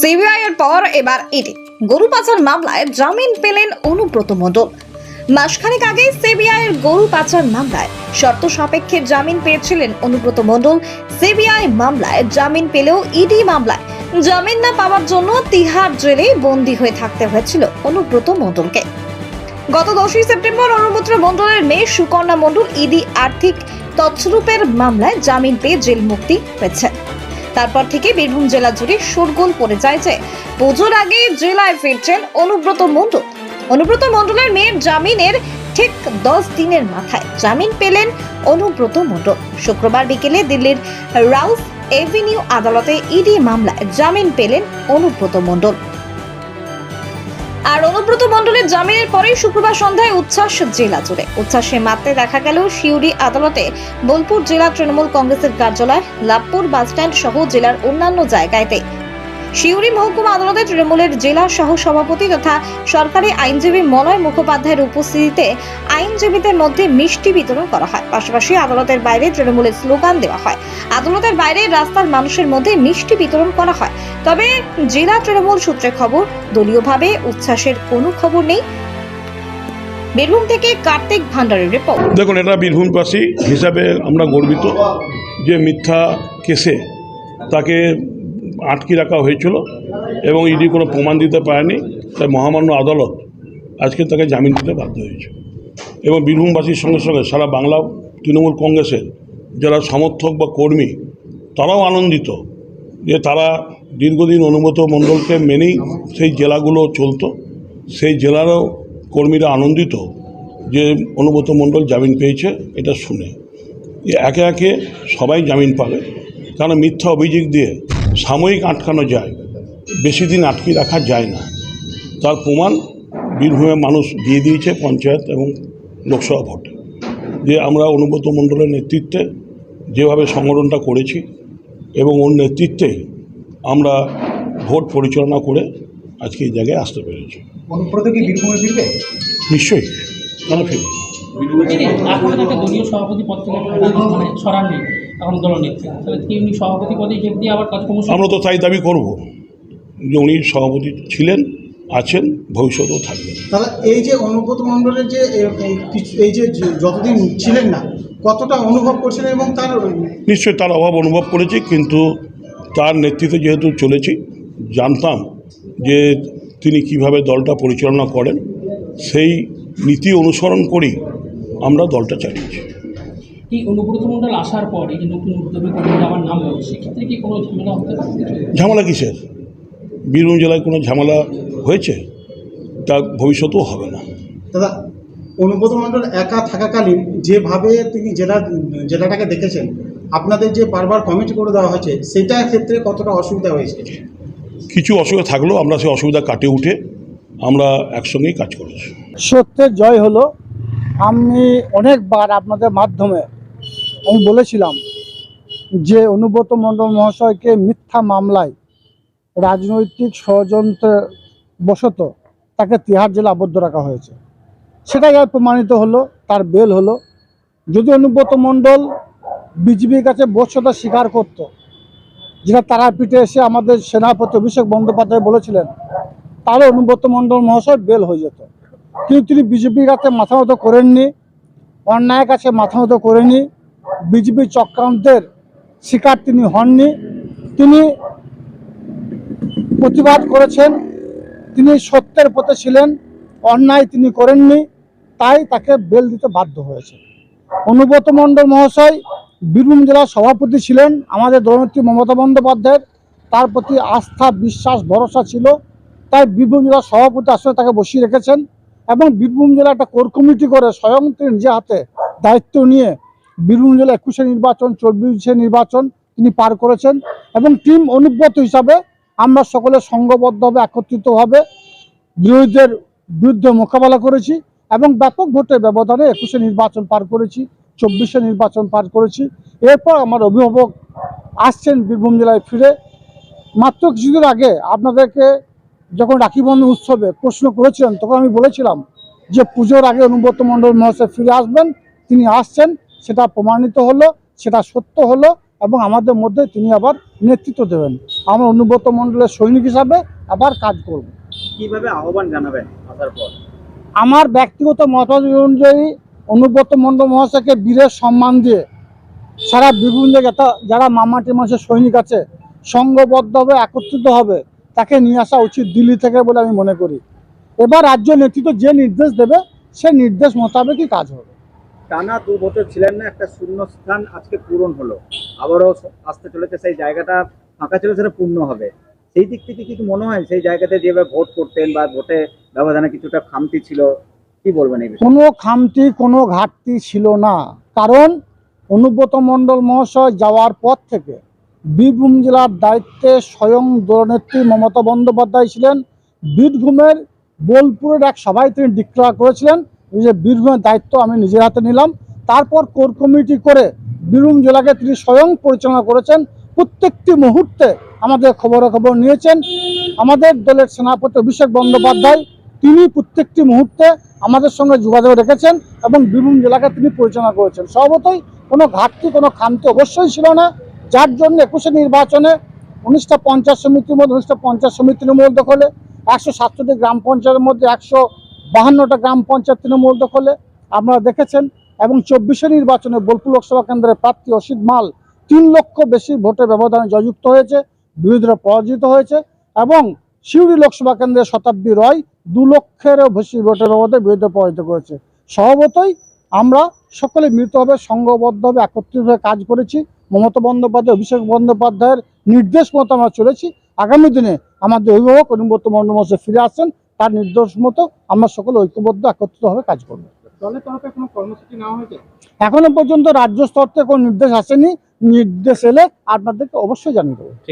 CBI এর পর এবার ইডি। গরু পাচার মামলায় জামিন পেলেন অনুব্রত মণ্ডল। মাসখানেক আগে সিবিআই এর গরু পাচার মামলায় শর্ত সাপেক্ষে জামিন পেয়েছিলেন অনুব্রত মণ্ডল। সিবিআই মামলায় জামিন পেলেও ইডি মামলায় জামিন না পাওয়ার জন্য তিহার জেলে বন্দী হয়ে থাকতে হয়েছিল অনুব্রত মণ্ডলকে। গত দশই সেপ্টেম্বর অনুব্রত মণ্ডলের মেয়ে সুকন্যা মণ্ডল ইডি আর্থিক তছরূপের মামলায় জামিন পেয়ে জেল মুক্তি হয়েছে। তারপর থেকে বীরভূম জেলা জুড়ে শোরগোল পড়ে যায় যে। পুজোর আগে জেলায় ফিরছেন অনুব্রত মণ্ডল। অনুব্রত মণ্ডলের মেয়ের জামিনের ঠিক দশ দিনের মাথায় জামিন পেলেন অনুব্রত মণ্ডল। শুক্রবার বিকেলে দিল্লির রাউস এভিনিউ আদালতে ইডি মামলায় জামিন পেলেন অনুব্রত মণ্ডল। আর অনুব্রত মণ্ডলের জামিনের পরেই শুক্রবার সন্ধ্যায় উচ্ছ্বাস জেলা জুড়ে। উচ্ছ্বাসে মাত্রে দেখা গেল সিউড়ি আদালতে। বোলপুর জেলা তৃণমূল কংগ্রেসের কার্যালয়, লাভপুর বাসস্ট্যান্ড সহ জেলার অন্যান্য জায়গাতে শিউরি মহকুমা আদালতে তৃণমূলের জেলা সহ সভাপতি তথা সরকারি আইনজীবী মলয় মুখোপাধ্যায়ের উপস্থিতিতে আইনজীবীদের মধ্যে মিষ্টি বিতরণ করা হয়। পাশাপাশি আদালতের বাইরে তৃণমূলের স্লোগান দেওয়া হয়। আদালতের বাইরে রাস্তার মানুষের মধ্যে মিষ্টি বিতরণ করা হয়। তবে জেলা তৃণমূল সূত্রে খবর, দলীয়ভাবে উচ্ছ্বাসের কোনো খবর নেই। বীরভূম থেকে কার্তিক ভান্ডারের রিপোর্ট। দেখুন, এটা বীরভূমবাসী হিসাবে আমরা গর্বিত যে মিথ্যা কেসে তাকে আটকে রাখা হয়েছিল এবং ইডি কোনো প্রমাণ দিতে পারেনি, তাই মহামান্য আদালত আজকে তাকে জামিন দিতে বাধ্য হয়েছে। এবং বীরভূমবাসীর সঙ্গে সঙ্গে সারা বাংলা তৃণমূল কংগ্রেসের যারা সমর্থক বা কর্মী, তারাও আনন্দিত যে তারা দীর্ঘদিন অনুমত মণ্ডলকে মেনেই সেই জেলাগুলো চলতো, সেই জেলারও কর্মীরা আনন্দিত যে অনুব্রত মণ্ডল জামিন পেয়েছে, এটা শুনে। একে একে সবাই জামিন পাবে কারণ মিথ্যা অভিযোগ দিয়ে সাময়িক আটকানো যায় বেশি দিন আটকে রাখা যায় না। তার প্রমাণ বীরভূমের মানুষ দিয়ে দিয়েছে পঞ্চায়েত এবং লোকসভা ভোটে। যে আমরা অনুব্রত মণ্ডলের নেতৃত্বে যেভাবে সংগঠনটা করেছি এবং ওর নেতৃত্বে আমরা ভোট পরিচালনা করে আজকে এই জায়গায় আসতে পেরেছি। অনুব্রত কি বীরভূমে ফিরবে? নিশ্চয়ই। কেন ফিরবে? তিনি দলীয় সভাপতি পদ থেকে মানে সরাননি এখন দলনেত্রী। তাহলে কি উনি সভাপতি পদে যোগ দিয়ে আবার কাজকর্ম আমরা তো তাই দাবি করব যে উনি সভাপতি ছিলেন আছেন ভবিষ্যতেও থাকবেন। তাহলে এই যে অনুব্রত মণ্ডলের যে এই যে যতদিন ছিলেন না কতটা অনুভব করছেন এবং তার নিশ্চয়ই তার অভাব অনুভব করেছি কিন্তু তার নেতৃত্বে যেহেতু চলেছি জানতাম যে তিনি কীভাবে দলটা পরিচালনা করেন। সেই নীতি অনুসরণ করেই আমরা দলটা চালিয়েছি। এই অনুব্রত মণ্ডল আসার পর এই নতুন উদ্যোগী আমার নাম সেক্ষেত্রে কি কোনো ঝামেলা হতে পারে? ঝামেলা কিসের? বীরভূম জেলায় কোনো ঝামেলা হয়েছে? তা ভবিষ্যতেও হবে না। দাদা অনুব্রত মণ্ডল একা থাকাকালীন যেভাবে তিনি জেলা জেলাটাকে দেখেছেন আপনাদের যে বারবার কমিটি করে দেওয়া হয়েছে সেটার ক্ষেত্রে কতটা অসুবিধা হয়েছে? কিছু অসুবিধা থাকলেও আমরা সেই অসুবিধা কাটিয়ে উঠে আমরা একসঙ্গেই কাজ করেছি। সত্যের জয় হলো আমি অনেকবার আপনাদের মাধ্যমে আমি বলেছিলাম যে অনুব্রত মণ্ডল মহাশয়কে মিথ্যা মামলায় রাজনৈতিক ষড়যন্ত্র বশত তাকে তিহার জেলা আবদ্ধ রাখা হয়েছে। সেটাই আর প্রমাণিত হলো, তার বেল হলো। যদি অনুব্রত মণ্ডল বিজেপির কাছে বস্যতা স্বীকার করত, যেটা তারাপীঠে এসে আমাদের সেনাপতি অভিষেক বন্দ্যোপাধ্যায় বলেছিলেন, তাহলে অনুব্রত মণ্ডল মহাশয় বেল হয়ে যেত। কিন্তু তিনি বিজেপির কাছে মাথা মতো করেননি, অন্যায়ের কাছে মাথা মতো করেনি বিজেপি চক্রান্তের শিকার তিনি হননি। তিনি প্রতিবাদ করেছেন, তিনি সত্যের পথে ছিলেন, অন্যায় তিনি করেননি, তাই তাকে বেল দিতে বাধ্য হয়েছে। অনুব্রত মণ্ডল মহাশয় বীরভূম জেলার সভাপতি ছিলেন, আমাদের দলনেত্রী মমতা বন্দ্যোপাধ্যায়ের, তার প্রতি আস্থা, বিশ্বাস, ভরসা ছিল, তাই বীরভূম জেলার সভাপতি আসলে তাকে বসিয়ে রেখেছেন। এবং বীরভূম জেলা একটা কোর কমিটি করে স্বয়ং তিনি নিজে হাতে দায়িত্ব নিয়ে বীরভূম জেলা একুশে নির্বাচন, চব্বিশে নির্বাচন তিনি পার করেছেন এবং টিম অনুব্রত হিসাবে আমরা সকলে সংঘবদ্ধভাবে, একত্রিতভাবে বিরোধীদের বিরুদ্ধে মোকাবেলা করেছি এবং ব্যাপক ভোটের ব্যবধানে একুশে নির্বাচন পার করেছি, চব্বিশে নির্বাচন পার করেছি। এরপর আমার অভিভাবক আসছেন বীরভূম জেলায় ফিরে। মাত্র কিছুদিন আগে আপনাদেরকে যখন রাখি বন্ধন উৎসবে প্রশ্ন করেছিলেন তখন আমি বলেছিলাম যে পুজোর আগে অনুব্রত মণ্ডল মহাশয় ফিরে আসবেন তিনি আসছেন সেটা প্রমাণিত হলো সেটা সত্য হলো এবং আমাদের মধ্যে তিনি আবার নেতৃত্ব দেবেন। আমরা অনুব্রত মণ্ডলের সৈনিক হিসাবে আবার কাজ করব। কীভাবে আহ্বান জানাবেন আসার পর? আমার ব্যক্তিগত মতামত অনুযায়ী অনুব্রত মণ্ডল মহাশয়কে বীরের সম্মান দিয়ে সারা বীরভূম যারা মামাটি মানুষের সৈনিক আছে সংঘবদ্ধ হবে একত্রিত হবে তাকে নিয়ে আসা উচিত দিল্লি থেকে বলে আমি মনে করি। এবার রাজ্য নেতৃত্ব যে নির্দেশ দেবে সে নির্দেশ মোতাবেকই কাজ হবে। টানা দু বছর ছিলেন না একটা শূন্য স্থান আজকে পূরণ হলো। আবারও আসতে চলেছে সেই জায়গাটা ফাঁকা ছিল সেটা পূর্ণ হবে। সেই দিক থেকে কি মনে হয় সেই জায়গাতে যেভাবে ভোট করতেন বা ভোটে ব্যবধানে কিছুটা খামতি ছিল কি বলবেন এই কোনো খামতি কোনো ঘাটতি ছিল না। কারণ অনুব্রত মণ্ডল মহাশয় যাওয়ার পর থেকে বীরভূম জেলার দায়িত্বে স্বয়ং দলনেত্রী মমতা বন্দ্যোপাধ্যায় ছিলেন। বীরভূমের বোলপুরের এক সভায় তিনি ডিক্লেয়ার করেছিলেন যে বীরভূমের দায়িত্ব আমি নিজের হাতে নিলাম। তারপর কোর কমিটি করে বীরভূম জেলাকে তিনি স্বয়ং পরিচালনা করেছেন। প্রত্যেকটি মুহূর্তে আমাদের খবরাখবর নিয়েছেন। আমাদের দলের সেনাপতি অভিষেক বন্দ্যোপাধ্যায়, তিনি প্রত্যেকটি মুহূর্তে আমাদের সঙ্গে যোগাযোগ রেখেছেন এবং বীরভূম জেলাকে তিনি পরিচালনা করেছেন। স্বভাবতই কোনো ঘাটতি, কোনো খামতি অবশ্যই ছিল না। যার জন্য একুশে নির্বাচনে উনিশটা পঞ্চায়েত সমিতির মধ্যে, উনিশটা পঞ্চায়েত সমিতি তৃণমূল দখলে, একশো সাতষট্টি গ্রাম পঞ্চায়েতের মধ্যে একশো বাহান্নটা গ্রাম পঞ্চায়েত তৃণমূল দখলে আপনারা দেখেছেন। এবং চব্বিশে নির্বাচনে বোলপুর লোকসভা কেন্দ্রের প্রার্থী অসিত মাল তিন লক্ষ বেশি ভোটের ব্যবধানে জয়যুক্ত হয়েছে, বিরোধীরা পরাজিত হয়েছে এবং সিউড়ি লোকসভা কেন্দ্রের শতাব্দী রয় দু লক্ষেরও বেশি ভোটের ব্যবধানে বিরুদ্ধে পরাজিত করেছে। স্বভাবতই আমরা সকলে মিলিতভাবে, সংঘবদ্ধভাবে, একত্রিতভাবে কাজ করেছি। মমতা বন্দ্যোপাধ্যায় অভিষেক বন্দ্যোপাধ্যায়ের নির্দেশ মতো আমরা চলেছি। আগামী দিনে আমাদের অভিভাবক অনুব্রত বন্দ্যোপাধ্যায় ফিরে আসেন তার নির্দেশ মতো আমরা সকলে ঐক্যবদ্ধ একত্রিতভাবে কাজ করব। এখনও পর্যন্ত রাজ্য স্তর থেকে কোনো নির্দেশ আসেনি। নির্দেশ এলে আপনাদেরকে অবশ্যই জানিয়ে দেবো।